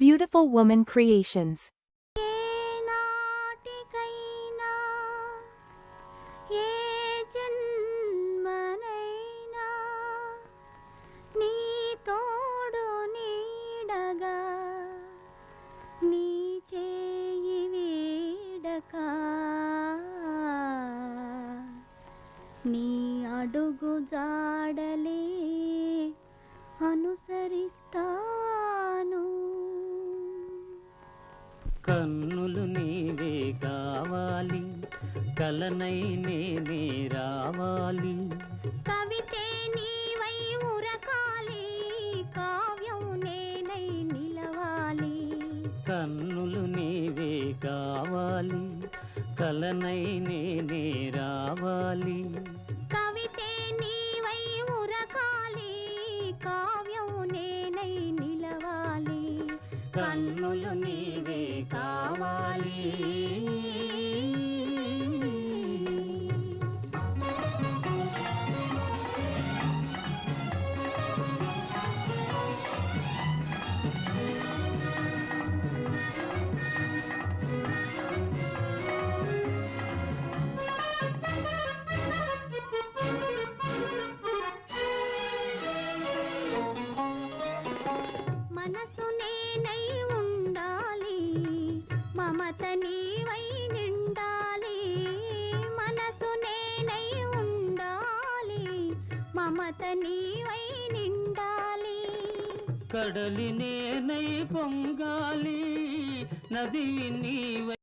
Beautiful Woman Creations. ఏనాటికైనా ఏ జన్మనైనా నీ తోడు నీడగా నీ చేయి వీడక నీ అడుగు జాడలే అనుసరిస్తాను కన్నులు నీవే కావాలి కలనై నేనే రావాలి. కవితే నీవై ఉరకాలి కావ్యం నేనై నిలవాలి. కన్నులు నీవే కావాలి కలనై నేనే రావాలి. కన్నులు నీవే కావాలి. మమత నీవై నిండాలి మనసు నేనై ఉండాలి మమత నీవై నిండాలి. కడలి నేనై పొంగాలి నదివి నీవై